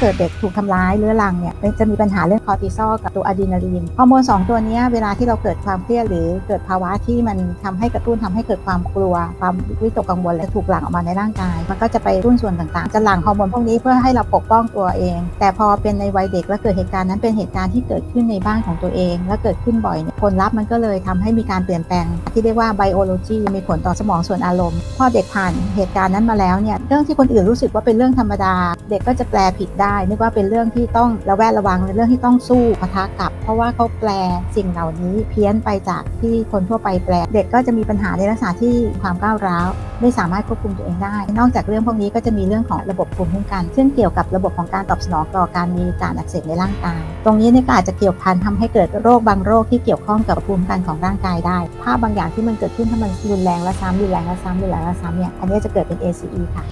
เกิดเด็กถูกทำร้ายเรื้อรังเนี่ยจะมีปัญหาเรื่องคอร์ติซอลกับตัวอะดรีนาลีนฮอร์โมนสองตัวนี้เวลาที่เราเกิดความเครียดหรือเกิดภาวะที่มันทำให้กระตุ้นทำให้เกิดความกลัว ความวิตกกังวลและถูกหลั่งออกมาในร่างกาย มันก็จะไปรุ่นส่วนต่างๆ จะหลั่งฮอร์โมนพวกนี้เพื่อให้เราปกป้องตัวเอง แต่พอเป็นในวัยเด็กแล้วเกิดเหตุการณ์นั้นเป็นเหตุการณ์ที่เกิดขึ้นในบ้านของตัวเอง และเกิดขึ้นบ่อยผลลัพธ์มันก็เลยทำให้มีการเปลี่ยนแปลง ที่เรียกว่าไบโอโลจีมีผลต่อสมองส่วนอารมณ์ พอเด็กผ่านเหตุการณ์นั้นมาแล้วเนี่ยเรื่องที่คนอื่นรู้สึกว่าเป็นเรื่องธรรมดา เด็กก็จะแปลผิดได้นึกว่าเป็นเรื่องที่ต้องระแวดระวังเป็นเรื่องที่ต้องสู้ปะทะกับ เพราะว่าเขาแปลสิ่งเหล่านี้เพี้ยนไปจากที่คนทั่วไปแปล เด็กก็จะมีปัญหาในลักษณะที่ความก้าวร้าวไม่สามารถควบคุมตัวเองได้ นอกจากเรื่องพวกนี้ก็จะมีเรื่องของระบบภูมิคุ้มกัน ซึ่งเกี่ยวกับระบบของการตอบสนองต่อการมีการอักเสบในร่างกาย ตรงนี้เนี่ยก็อาจจะเกี่ยวพันทำให้เกิดโรคบางโรคที่เกี่ยวข้องกับภูมิคุ้มกันของร่างกายได้ ภาพบางอย่างที่มันเกิดขึ้นถ้ามันรุนแรงและซ้ำรุนแรงและซ้ำรุนแรงและซ้ำเนี่ย อันนี้จะเกิดเป็น ACE ค่ะ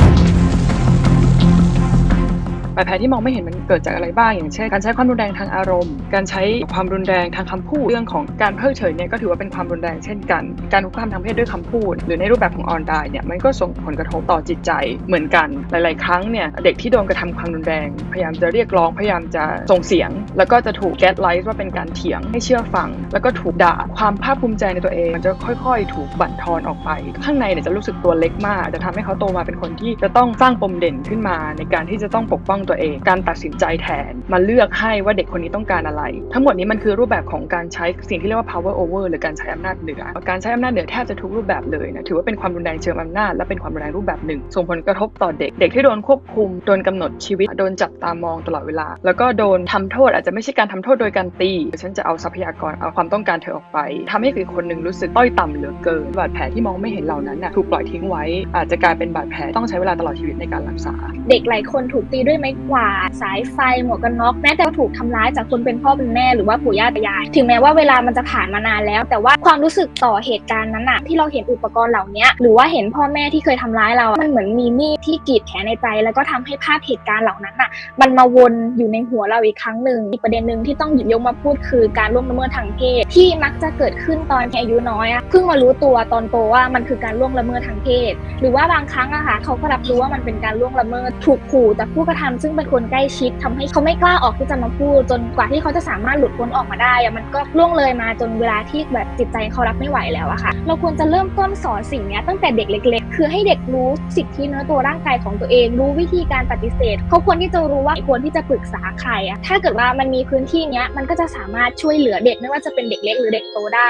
บาดแผลที่มองไม่เห็นมันเกิดจากอะไรบ้าง อย่างเช่น การใช้ความรุนแรงทางอารมณ์ การใช้ความรุนแรงทางคำพูด เรื่องของการเพิกเฉยเนี่ยก็ถือว่าเป็นความรุนแรงเช่นกัน การคุกคามทางเพศด้วยคำพูด หรือในรูปแบบของออนไลน์เนี่ยมันก็ส่งผลกระทบต่อจิตใจเหมือนกัน หลาย ๆ ครั้งเนี่ยเด็กที่โดนกระทำความรุนแรง พยายามจะเรียกร้องพยายามจะส่งเสียง แล้วก็จะถูกแก๊สไลท์ว่าเป็นการเถียงให้เชื่อฟัง แล้วก็ถูกด่าความภาคภูมิใจในตัวเอง มันจะค่อย ๆ ถูกบั่นทอนออกไป ข้างในเนี่ยจะรู้สึกตัวเล็กมาก จะทำให้เขาโตมาเป็นคนที่จะต้องสร้างปมเด่นขึ้นมา ในการที่จะต้องปกป้องตัวเอง การตัดสินใจแทน มาเลือกให้ว่าเด็กคนนี้ต้องการอะไร ทั้งหมดนี้มันคือรูปแบบของการใช้สิ่งที่เรียกว่า power over หรือการใช้อำนาจเหนือ การใช้อำนาจเหนือแทบจะทุกรูปแบบเลยนะ ถือว่าเป็นความรุนแรงเชิงอำนาจและเป็นความรุนแรงรูปแบบหนึ่ง ส่งผลกระทบต่อเด็ก เด็กที่โดนควบคุม โดนกำหนดชีวิต โดนจับตามองตลอดเวลา แล้วก็โดนทำโทษอาจจะไม่ใช่การทำโทษโดยการตี ฉันจะเอาทรัพยากร เอาความต้องการเธอออกไปทำให้อีกคนหนึ่งรู้สึกต้อยต่ำเหลือเกิน บาดแผลที่มองไม่เห็นเหล่านั้นน่ะถูกปล่อยทิ้งไว้ อาจจะกลายเป็นบาดแผลต้องใช้เวลาตลอดชีวิตในการรักษา เด็กหลายคนถูกตีด้วยไม้กวาดสายไฟหมวกกันน็อกแม้แต่ถูกทำร้ายจากคนเป็นพ่อเป็นแม่หรือว่าปู่ย่าตายาย ถึงแม้ว่าเวลามันจะผ่านมานานแล้ว แต่ว่าความรู้สึกต่อเหตุการณ์นั้นอะที่เราเห็นอุปกรณ์เหล่านี้หรือว่าเห็นพ่อแม่ที่เคยทำร้ายเรา มันเหมือนมีมีดที่กรีดแขนในใจ แล้วก็ทำให้ภาพเหตุการณ์เหล่านั้นอะมันมาวนอยู่ในหัวเราอีกครั้งหนึ่งอีกประเด็นหนึ่งที่ต้องหยิบยกมาพูดคือการล่วงละเมิดทางเพศที่มักจะเกิดขึ้นตอนอายุน้อยอะเพิ่งมารู้ตัวตอนโตว่ามันคือการล่วงละเมิดทางเพศ หรือว่าบางครั้งอะค่ะเขาก็รับรู้ว่ามันเป็นการล่วงละเมิดถูกขู่จากผู้กระทำซึ่งเป็นคนใกล้ชิดทำให้เขาไม่กล้าออกที่จะมาพูด จนกว่าที่เขาจะสามารถหลุดพ้นออกมาได้อะมันก็ล่วงเลยมาจนเวลาที่แบบจิตใจเขารับไม่ไหวแล้วอะค่ะ เราควรจะเริ่มต้นสอนสิ่งนี้ตั้งแต่เด็กเล็ก ๆ คือให้เด็กรู้สิทธิเนื้อตัวร่างกายของตัวเอง รู้วิธีการปฏิเสธ เขาควรที่จะรู้ว่าควรที่จะปรึกษาใครอะถ้าเกิดว่ามันมีพื้นที่เนี้ยมันก็จะสามารถช่วยเหลือเด็กไม่ว่าจะเป็นเด็กเล็กหรือเด็กโตได้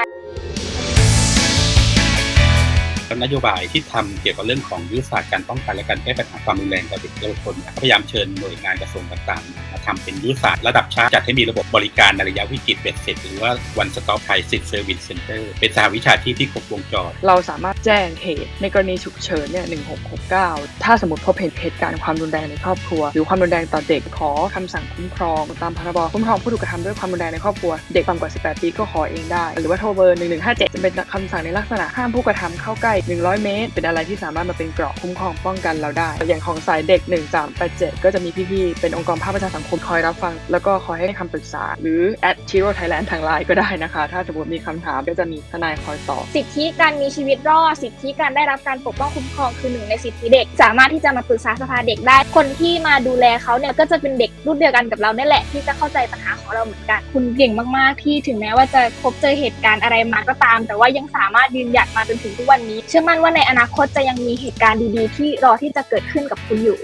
นโยบายที่ทำเกี่ยวกับเรื่องของยุทธศาสตร์การป้องกันและการแก้ปัญหาความรุนแรงต่อเด็กเยาวชนพยายามเชิญหน่วยงานกระทรวงต่างๆมาทำเป็นยุทธศาสตร์ระดับชาติจัดให้มีระบบบริการในระยะวิกฤตเบ็ดเสร็จ หรือว่า one stop crisis service center เป็นสาวิชาชีพที่ครบวงจรเราสามารถ แจ้งเหตุ ในกรณีฉุกเฉินเนี่ย 1669 ถ้าสมมติพบเห็นเหตุการณ์ความรุนแรงในครอบครัว หรือความรุนแรงต่อเด็กขอคำสั่งคุ้มครอง ตามพรบคุ้มครองผู้ถูกกระทำด้วยความรุนแรงในครอบครัว เด็กต่ำกว่า 18 ปีก็ขอเองได้ หรือว่าโทรเบอร์ 1157 จะเป็นคำสั่งในลักษณะห้ามผู้กระทำเข้าใกล้ 100 เมตร เป็นอะไรที่สามารถมาเป็นเกราะคุ้มครองป้องกันเราได้ อย่างของสายเด็ก 1387 ก็จะมีพี่ๆเป็นองค์กรภาคประชาสังคมคอยรับฟัง แล้วก็คอยให้คำปรึกษา หรือ at chiro thailand ทางไลน์ก็ได้นะคะ ถ้าสมมติมีคำถามก็จะมีทนายคอยตอบสิทธิการมีชีวิตรอดสิทธิการได้รับการปกป้องคุ้มครองคือหนึ่งในสิทธิเด็ก สามารถที่จะมาปรึกษาสภาเด็กได้ คนที่มาดูแลเขาเนี่ยก็จะเป็นเด็กรุ่นเดียวกันกับเราเนี่ยแหละที่จะเข้าใจปัญหาของเราเหมือนกัน คุณเก่งมากๆที่ถึงแม้ว่าจะพบเจอเหตุการณ์อะไรมาก็ตาม แต่ว่ายังสามารถยืนหยัดมาจนถึงทุกวันนี้ เชื่อมั่นว่าในอนาคตจะยังมีเหตุการณ์ดีๆ ที่รอที่จะเกิดขึ้นกับคุณอยู่